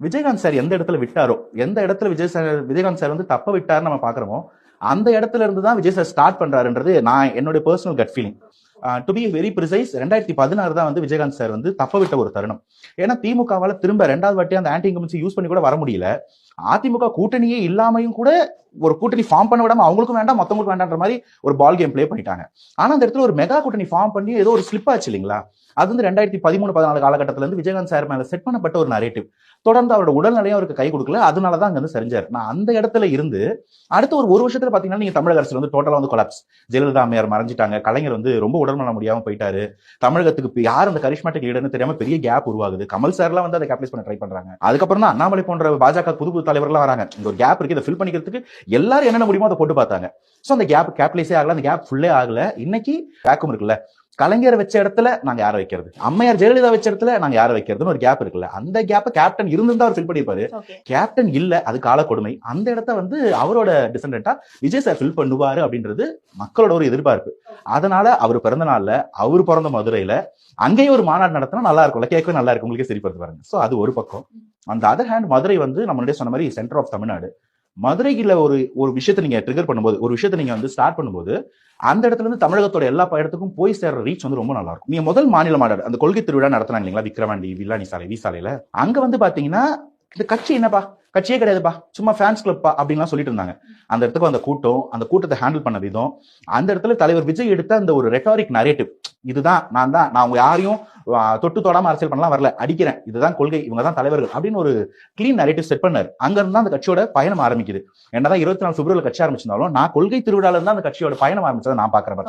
Vijayakanth sir எந்த இடத்துல விட்டாரோ எந்த இடத்துல விஜய் சார் விஜயகாந்த் சார் வந்து தப்ப விட்டாருன்னு நம்ம பாக்குறோமோ அந்த இடத்துல இருந்து தான் விஜய் சார் ஸ்டார்ட் பண்றாருன்றது நான் என்னுடைய personal gut feeling to be very precise ரெண்டாயிரத்தி பதினாறு தான் வந்து விஜயகாந்த் சார் வந்து தப்ப விட்ட ஒரு தருணம். ஏன்னா திமுகவால திரும்ப ரெண்டாவது வாட்டி அந்த ஆன்டி இன்கம்பன்சி யூஸ் பண்ணி கூட வர முடியல. அதிமுக கூட்டணியே இல்லாமையும் கூட ஒரு கூட்டணி ஃபார்ம் பண்ண விடாம அவங்களுக்கும் வேண்டாம் மத்தவங்களுக்கும் வேண்டான்ற மாதிரி ஒரு பால் கேம் ப்ளே பண்ணிட்டாங்க. ஆனா அந்த இடத்துல ஒரு மெகா கூட்டணி ஃபார்ம் பண்ணி ஏதோ ஒரு ஸ்லிப் ஆச்சு இல்லைங்களா? அது வந்து ரெண்டாயிரத்தி பதிமூணு பதினாலு காலகட்டத்துல இருந்து விஜயகாந்த் சார் மேல செட் பண்ணப்பட்ட ஒரு நரேட்டிவ் தொடர்ந்து அவரோட உடல்நிலையும் அவருக்கு கை கொடுக்கல. அதனால தான் அங்க வந்து செஞ்சார் நான் அந்த இடத்துல இருந்து அடுத்த ஒரு ஒரு வருஷத்துல பாத்தீங்கன்னா நீங்க தமிழக அரசு வந்து டோட்டலா வந்து கொலாப்ஸ் ஜெயலலிதா அம்மையார் மறைஞ்சிட்டாங்க. கலைஞர் வந்து ரொம்ப உடல்நல முடியாம போயிட்டாரு. தமிழகத்துக்கு யார் அந்த கரிஷ்மாட்டிக் லீடர்னு தெரியாம பெரிய கேப் உருவாகுது. கமல் சார்லாம் வந்து அதை கேப்லைஸ் பண்ண ட்ரை பண்றாங்க. அதுக்கப்புறம் தான் அண்ணாமலை போன்ற பாஜக புது புது தலைவர்கள்லாம் வராங்க. இந்த ஒரு கேப் இருக்கு. இதை ஃபில் பண்ணிக்கிறதுக்கு எல்லாரும் என்னென்ன முடியுமோ அதை போட்டு பார்த்தாங்க. சோ அந்த கேப் கேப்டலைஸே ஆகல அந்த கேப் ஃபுல்லே ஆகல. இன்னைக்கு வேக்கம் இருக்குல்ல. கலைஞர் வச்ச இடத்துல நாங்க யாரை வைக்கிறது? அம்மையார் ஜெயலலிதா வச்ச இடத்துல நாங்க யாரை வைக்கிறதுன்னு ஒரு கேப் இருக்குல்ல. அந்த கேப்பை கேப்டன் இருந்திருந்தா அவர் ஃபில் பண்ணிருப்பாரு கேப்டன் இல்ல அது கால கொடுமை அந்த இடத்த வந்து அவரோட டிசெண்டா விஜய் சார் ஃபில் பண்ணுவாரு அப்படின்றது மக்களோட ஒரு எதிர்பார்ப்பு. அதனால அவர் பிறந்த நாள்ல அவர் பிறந்த மதுரையில அங்கேயும் ஒரு மாநாடு நடத்தினா நல்லா இருக்கும்ல கேட்கவே நல்லா இருக்கும். உங்களுக்கே சரிப்படுத்து பாருங்க. சோ அது ஒரு பக்கம். அந்த அதர் ஹேண்ட் மதுரை வந்து நம்ம முன்னாடியே சொன்ன மாதிரி சென்டர் ஆஃப் தமிழ்நாடு. மதுரையில ஒரு ஒரு விஷயத்தை நீங்க ட்ரிகர் பண்ணும்போது ஒரு விஷயத்தை நீங்க வந்து ஸ்டார்ட் பண்ணும்போது அந்த இடத்துல இருந்து தமிழகத்தோட எல்லா இடத்துக்கும் போய் சேர்ற ரீச் வந்து ரொம்ப நல்லா இருக்கும் நீங்க முதல் மாநில மாநாடு அந்த கொள்கை திருவிழா நடத்தினாங்க இல்லைங்களா? விக்ரவாண்டி வில்லானி சாலை வி சாலையில. அங்க வந்து பாத்தீங்கன்னா இந்த கட்சி என்னப்பா? கட்சியே கிடையாதுப்பா. சும்மா ஃபேன்ஸ் கிளப்பா அப்படின்லாம் சொல்லிட்டு இருந்தாங்க. அந்த இடத்துக்கு அந்த கூட்டம் அந்த கூட்டத்தை ஹேண்டில் பண்ண விதம் அந்த இடத்துல தலைவர் விஜய் எடுத்த அந்த ஒரு ரெட்டாரிக் நரேட்டிவ் இதுதான் நான் தான் நான் உங்க யாரையும் தொட்டு தொடாம அரசியல் பண்ணலாம் வரல. அடிக்கிறேன். இதுதான் கொள்கை. இவங்க தான் தலைவர்கள். அப்படின்னு ஒரு கிளீன் நரேட்டிவ் செட் பண்ணார். அங்க இருந்தா அந்த கட்சியோட பயணம் ஆரம்பிக்குது. என்னதான் இருபத்தி நாலு பிப்ரவரி கட்சி ஆரம்பிச்சிருந்தாலும் நான் கொள்கை திருவிழால இருந்தா அந்த கட்சியோட பயணம் ஆரம்பிச்சதை நான் பாக்குறேன்